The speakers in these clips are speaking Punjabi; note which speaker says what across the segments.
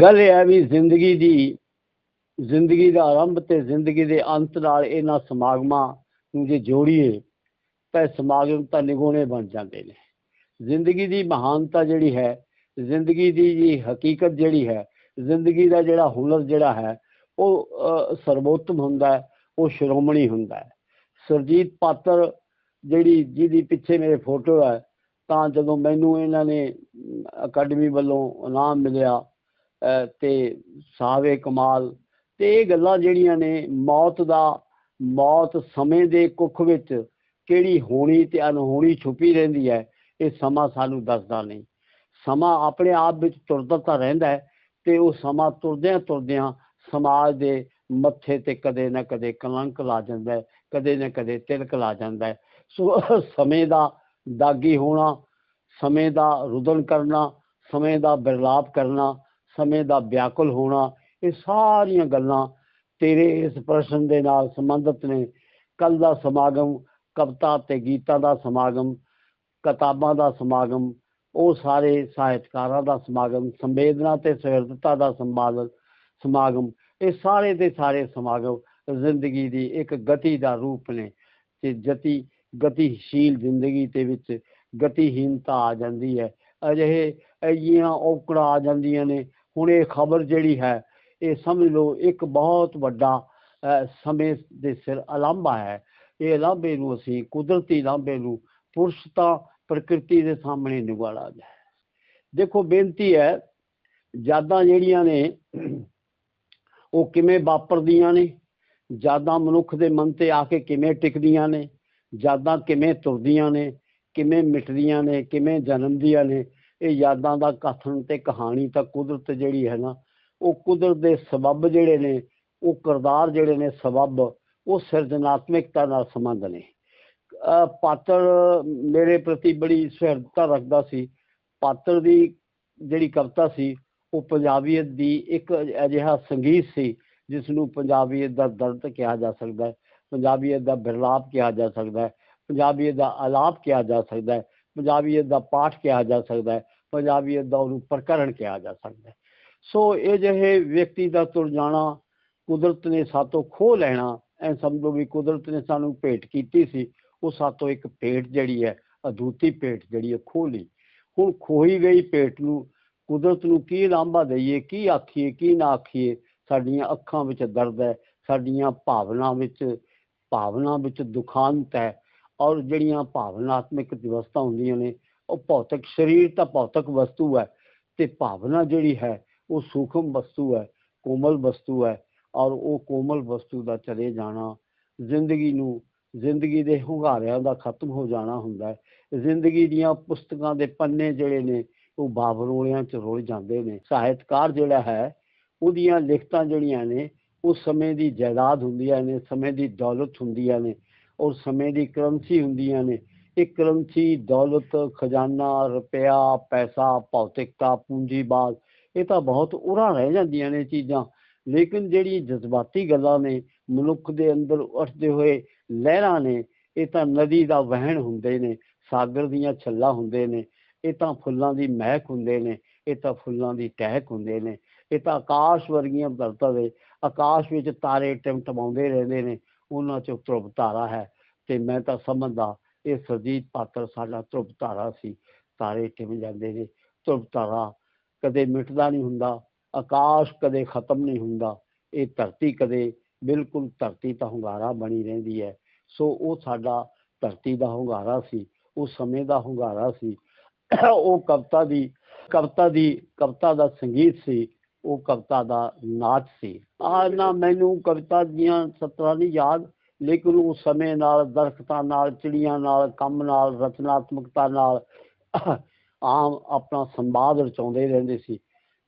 Speaker 1: ਗੱਲ ਇਹ ਹੈ ਵੀ ਜ਼ਿੰਦਗੀ ਦੀ, ਜ਼ਿੰਦਗੀ ਦਾ ਆਰੰਭ ਤੇ ਜ਼ਿੰਦਗੀ ਦੇ ਅੰਤ ਨਾਲ ਇਹਨਾਂ ਸਮਾਗਮਾਂ ਨੂੰ ਜੇ ਜੋੜੀਏ, ਤਾਂ ਇਹ ਸਮਾਗਮ ਤਾਂ ਨਿਗੋਣੇ ਬਣ ਜਾਂਦੇ ਨੇ। ਜ਼ਿੰਦਗੀ ਦੀ ਮਹਾਨਤਾ ਜਿਹੜੀ ਹੈ, ਜ਼ਿੰਦਗੀ ਦੀ ਜੀ ਹਕੀਕਤ ਜਿਹੜੀ ਹੈ, ਜ਼ਿੰਦਗੀ ਦਾ ਜਿਹੜਾ ਹੁਨਰ ਜਿਹੜਾ ਹੈ, ਉਹ ਸਰਵੋਤਮ ਹੁੰਦਾ ਉਹ ਸ਼੍ਰੋਮਣੀ ਹੁੰਦਾ ਹੈ। ਸਰਜੀਤ ਪਾਤਰ ਜਿਹੜੀ, ਜਿਹਦੀ ਪਿੱਛੇ ਮੇਰੇ ਫੋਟੋ ਹੈ, ਤਾਂ ਜਦੋਂ ਮੈਨੂੰ ਇਹਨਾਂ ਨੇ ਅਕੈਡਮੀ ਵੱਲੋਂ ਇਨਾਮ ਮਿਲਿਆ ਤੇ ਸਾਵੇ ਕਮਾਲ, ਤੇ ਇਹ ਗੱਲਾਂ ਜਿਹੜੀਆਂ ਨੇ ਮੌਤ ਦਾ, ਮੌਤ ਸਮੇਂ ਦੇ ਕੁੱਖ ਵਿੱਚ ਕਿਹੜੀ ਹੋਣੀ ਤੇ ਅਨਹੋਣੀ ਛੁਪੀ ਰਹਿੰਦੀ ਹੈ, ਇਹ ਸਮਾਂ ਸਾਨੂੰ ਦੱਸਦਾ ਨਹੀਂ। ਸਮਾਂ ਆਪਣੇ ਆਪ ਵਿੱਚ ਤੁਰਦਾ ਤਾਂ ਰਹਿੰਦਾ ਹੈ ਤੇ ਉਹ ਸਮਾਂ ਤੁਰਦਿਆਂ ਤੁਰਦਿਆਂ ਸਮਾਜ ਦੇ ਮੱਥੇ ਤੇ ਕਦੇ ਨਾ ਕਦੇ ਕਲੰਕ ਲਾ ਜਾਂਦਾ ਕਦੇ ਨਾ ਕਦੇ ਤਿਲਕ ਲਾ ਜਾਂਦਾ ਸੋ ਸਮੇਂ ਦਾ ਦਾਗੀ ਹੋਣਾ, ਸਮੇਂ ਦਾ ਰੁਦਨ ਕਰਨਾ, ਸਮੇਂ ਦਾ ਬਰਲਾਪ ਕਰਨਾ ਸਮੇਂ ਦਾ ਵਿਆਕੁਲ ਹੋਣਾ, ਇਹ ਸਾਰੀਆਂ ਗੱਲਾਂ ਤੇਰੇ ਇਸ ਪ੍ਰਸ਼ਨ ਦੇ ਨਾਲ ਸੰਬੰਧਿਤ ਨੇ। ਕੱਲ ਦਾ ਸਮਾਗਮ, ਕਵਿਤਾ ਤੇ ਗੀਤਾਂ ਦਾ ਸਮਾਗਮ, ਕਿਤਾਬਾਂ ਦਾ ਸਮਾਗਮ, ਉਹ ਸਾਰੇ ਸਾਹਿਤਕਾਰਾਂ ਦਾ ਸਮਾਗਮ, ਸੰਵੇਦਨਾ ਤੇ ਸੁਹਿਰਦਤਾ ਦਾ ਸੰਵਾਦਨ ਸਮਾਗਮ, ਇਹ ਸਾਰੇ ਦੇ ਸਾਰੇ ਸਮਾਗਮ ਜ਼ਿੰਦਗੀ ਦੀ ਇੱਕ ਗਤੀ ਦਾ ਰੂਪ ਨੇ। ਤੇ ਜਤੀ ਗਤੀਸ਼ੀਲ ਜ਼ਿੰਦਗੀ ਦੇ ਵਿੱਚ ਗਤੀਹੀਨਤਾ ਆ ਜਾਂਦੀ ਹੈ। ਅਜਿਹੇ ਅਜਿਹੀਆਂ ਔਕੜਾਂ ਆ ਜਾਂਦੀਆਂ ਨੇ ਹੁਣ ਇਹ ਖਬਰ ਜਿਹੜੀ ਹੈ, ਇਹ ਸਮਝ ਲਓ ਇੱਕ ਬਹੁਤ ਵੱਡਾ ਸਮੇਂ ਦੇ ਸਿਰ ਅਲਾਂਭਾ ਹੈ। ਇਹ ਲਾਂਭੇ ਨੂੰ ਅਸੀਂ ਕੁਦਰਤੀ ਲਾਂਭੇ ਨੂੰ ਪੁਰਸ਼ ਤਾਂ ਪ੍ਰਕਿਰਤੀ ਦੇ ਸਾਹਮਣੇ ਨਿਵਾਲਾ ਹੈ। ਦੇਖੋ ਬੇਨਤੀ ਹੈ, ਯਾਦਾਂ ਜਿਹੜੀਆਂ ਨੇ, ਉਹ ਕਿਵੇਂ ਵਾਪਰਦੀਆਂ ਨੇ? ਯਾਦਾਂ ਮਨੁੱਖ ਦੇ ਮਨ ਤੇ ਆ ਕੇ ਕਿਵੇਂ ਟਿਕਦੀਆਂ ਨੇ? ਯਾਦਾਂ ਕਿਵੇਂ ਤੁਰਦੀਆਂ ਨੇ? ਕਿਵੇਂ ਮਿਟਦੀਆਂ ਨੇ? ਕਿਵੇਂ ਜਨਮਦੀਆਂ ਨੇ? ਇਹ ਯਾਦਾਂ ਦਾ ਕਥਨ ਤੇ ਕਹਾਣੀ ਤਾਂ ਕੁਦਰਤ ਜਿਹੜੀ ਹੈ ਨਾ, ਉਹ ਕੁਦਰਤ ਦੇ ਸਬਬ ਜਿਹੜੇ ਨੇ, ਉਹ ਕਿਰਦਾਰ ਜਿਹੜੇ ਨੇ ਸਬਬ, ਉਹ ਸਿਰਜਣਾਤਮਕਤਾ ਨਾਲ ਸੰਬੰਧ ਨੇ। ਪਾਤਰ ਮੇਰੇ ਪ੍ਰਤੀ ਬੜੀ ਸੁਹਿਰਦਤਾ ਰੱਖਦਾ ਸੀ। ਪਾਤਰ ਦੀ ਜਿਹੜੀ ਕਵਿਤਾ ਸੀ, ਉਹ ਪੰਜਾਬੀਅਤ ਦੀ ਇੱਕ ਅਜਿਹਾ ਸੰਗੀਤ ਸੀ ਜਿਸ ਨੂੰ ਪੰਜਾਬੀਅਤ ਦਾ ਦਰਦ ਕਿਹਾ ਜਾ ਸਕਦਾ ਹੈ, ਪੰਜਾਬੀਅਤ ਦਾ ਬਿਰਲਾਪ ਕਿਹਾ ਜਾ ਸਕਦਾ ਹੈ, ਪੰਜਾਬੀਅਤ ਦਾ ਆਲਾਪ ਕਿਹਾ ਜਾ ਸਕਦਾ ਹੈ, ਪੰਜਾਬੀਅਤ ਦਾ ਪਾਠ ਕਿਹਾ ਜਾ ਸਕਦਾ ਹੈ। ਪੰਜਾਬੀਅਤ ਦਾ ਉਹਨੂੰ ਪ੍ਰਕਰਣ ਕਿਹਾ ਜਾ ਸਕਦਾ ਸੋ ਇਹ ਜਿਹੇ ਵਿਅਕਤੀ ਦਾ ਤੁਰ ਜਾਣਾ, ਕੁਦਰਤ ਨੇ ਸਾਤੋਂ ਖੋਹ ਲੈਣਾ, ਐ ਸਮਝੋ ਵੀ ਕੁਦਰਤ ਨੇ ਸਾਨੂੰ ਭੇਟ ਕੀਤੀ ਸੀ, ਉਹ ਸਾਤੋਂ ਇੱਕ ਭੇਟ ਜਿਹੜੀ ਹੈ, ਅਦੂਤੀ ਭੇਟ ਜਿਹੜੀ ਹੈ, ਖੋਹ ਲਈ। ਹੁਣ ਖੋਈ ਗਈ ਭੇਟ ਨੂੰ ਕੁਦਰਤ ਨੂੰ ਕੀ ਲਾਂਭਾ ਦਈਏ, ਕੀ ਆਖੀਏ, ਕੀ ਨਾ ਆਖੀਏ, ਸਾਡੀਆਂ ਅੱਖਾਂ ਵਿੱਚ ਦਰਦ ਹੈ, ਸਾਡੀਆਂ ਭਾਵਨਾ ਵਿੱਚ ਭਾਵਨਾ ਵਿੱਚ ਦੁਖਾਂਤ ਹੈ ਔਰ ਜਿਹੜੀਆਂ ਭਾਵਨਾਤਮਕ ਵਿਵਸਥਾ ਹੁੰਦੀਆਂ ਨੇ ਉਹ ਭੌਤਿਕ ਸਰੀਰ ਤਾਂ ਭੌਤਿਕ ਵਸਤੂ ਹੈ ਤੇ ਭਾਵਨਾ ਜਿਹੜੀ ਹੈ ਉਹ ਸੂਖਮ ਵਸਤੂ ਹੈ, ਕੋਮਲ ਵਸਤੂ ਹੈ ਔਰ ਉਹ ਕੋਮਲ ਵਸਤੂ ਦਾ ਚਲੇ ਜਾਣਾ, ਜ਼ਿੰਦਗੀ ਨੂੰ, ਜ਼ਿੰਦਗੀ ਦੇ ਹੁੰਗਾਰਿਆਂ ਦਾ ਖਤਮ ਹੋ ਜਾਣਾ ਹੁੰਦਾ ਹੈ। ਜ਼ਿੰਦਗੀ ਦੀਆਂ ਪੁਸਤਕਾਂ ਦੇ ਪੰਨੇ ਜਿਹੜੇ ਨੇ, ਉਹ ਬਾਬਰੋਲਿਆਂ ਚ ਰੁਲ ਜਾਂਦੇ ਨੇ। ਸਾਹਿਤਕਾਰ ਜਿਹੜਾ ਹੈ, ਉਹਦੀਆਂ ਲਿਖਤਾਂ ਜਿਹੜੀਆਂ ਨੇ ਉਹ ਸਮੇਂ ਦੀ ਜਾਇਦਾਦ ਹੁੰਦੀਆਂ ਨੇ, ਸਮੇਂ ਦੀ ਦੌਲਤ ਹੁੰਦੀਆਂ ਨੇ ਔਰ ਸਮੇਂ ਦੀ ਕਰੰਸੀ ਹੁੰਦੀਆਂ ਨੇ। ਇੱਕ ਕਰੰਸੀ ਦੌਲਤ, ਖਜ਼ਾਨਾ, ਰੁਪਇਆ, ਪੈਸਾ, ਭੌਤਿਕਤਾ ਪੂੰਜੀਬਾਜ਼ ਇਹ ਤਾਂ ਬਹੁਤ ਉਰਾ ਰਹਿ ਜਾਂਦੀਆਂ ਨੇ ਚੀਜ਼ਾਂ। ਲੇਕਿਨ ਜਿਹੜੀ ਜਜ਼ਬਾਤੀ ਗੱਲਾਂ ਨੇ, ਮਨੁੱਖ ਦੇ ਅੰਦਰ ਉੱਠਦੇ ਹੋਏ ਲਹਿਰਾਂ ਨੇ, ਇਹ ਤਾਂ ਨਦੀ ਦਾ ਵਹਿਣ ਹੁੰਦੇ ਨੇ, ਸਾਗਰ ਦੀਆਂ ਛੱਲਾਂ ਹੁੰਦੇ ਨੇ, ਇਹ ਤਾਂ ਫੁੱਲਾਂ ਦੀ ਮਹਿਕ ਹੁੰਦੇ ਨੇ, ਇਹ ਤਾਂ ਫੁੱਲਾਂ ਦੀ ਟਹਿਕ ਹੁੰਦੇ ਨੇ, ਇਹ ਤਾਂ ਆਕਾਸ਼ ਵਰਗੀਆਂ ਧਰਤਾਂ ਦੇ, ਆਕਾਸ਼ ਵਿੱਚ ਤਾਰੇ ਟਿਮਟਮਾਉਂਦੇ ਰਹਿੰਦੇ ਨੇ, ਉਹਨਾਂ ਚੋਂ ਧਰੁਵ ਤਾਰਾ ਹੈ। ਤੇ ਮੈਂ ਤਾਂ ਸਮਝਦਾ ਇਹ ਸਰਜੀਤ ਪਾਤਰ ਸਾਡਾ ਧਰੁਵ ਤਾਰਾ ਸੀ। ਤਾਰੇ ਟਿਮ ਜਾਂਦੇ ਨੇ ਧਰੁਵ ਤਾਰਾ ਕਦੇ ਮਿਟਦਾ ਨਹੀਂ ਹੁੰਦਾ। ਆਕਾਸ਼ ਕਦੇ ਖਤਮ ਨਹੀਂ ਹੁੰਦਾ। ਇਹ ਧਰਤੀ ਕਦੇ ਬਿਲਕੁਲ ਧਰਤੀ ਤਾਂ ਹੁੰਗਾਰਾ ਬਣੀ ਰਹਿੰਦੀ ਹੈ। ਸੋ ਉਹ ਸਾਡਾ ਧਰਤੀ ਦਾ ਹੁੰਗਾਰਾ ਸੀ। ਉਹ ਸਮੇਂ ਦਾ ਹੁੰਗਾਰਾ ਸੀ। ਉਹ ਕਵਿਤਾ ਦੀ ਕਵਿਤਾ ਦੀ, ਕਵਿਤਾ ਦਾ ਸੰਗੀਤ ਸੀ। ਉਹ ਕਵਿਤਾ ਦਾ ਨਾਚ ਸੀ। ਆ ਨਾ ਮੈਨੂੰ ਕਵਿਤਾ ਦੀਆਂ ਸਤਰਾਂ ਨਹੀਂ ਯਾਦ ਲੇਕਿਨ ਉਸ ਸਮੇਂ ਨਾਲ, ਦਰਖਤਾਂ ਨਾਲ, ਚਿੜੀਆਂ ਨਾਲ, ਕੰਮ ਨਾਲ, ਰਚਨਾਤਮਕਤਾ ਨਾਲ ਆਮ ਆਪਣਾ ਸੰਵਾਦ ਰਚਾਉਂਦੇ ਰਹਿੰਦੇ ਸੀ।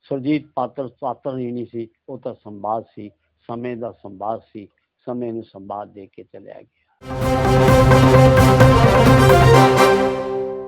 Speaker 1: ਸੁਰਜੀਤ ਪਾਤਰ ਪਾਤਰ ਹੀ ਨਹੀਂ ਸੀ, ਉਹ ਤਾਂ ਸੰਵਾਦ ਸੀ, ਸਮੇਂ ਦਾ ਸੰਵਾਦ ਸੀ, ਸਮੇਂ ਨੂੰ ਸੰਵਾਦ ਦੇ ਕੇ ਚਲਿਆ ਗਿਆ।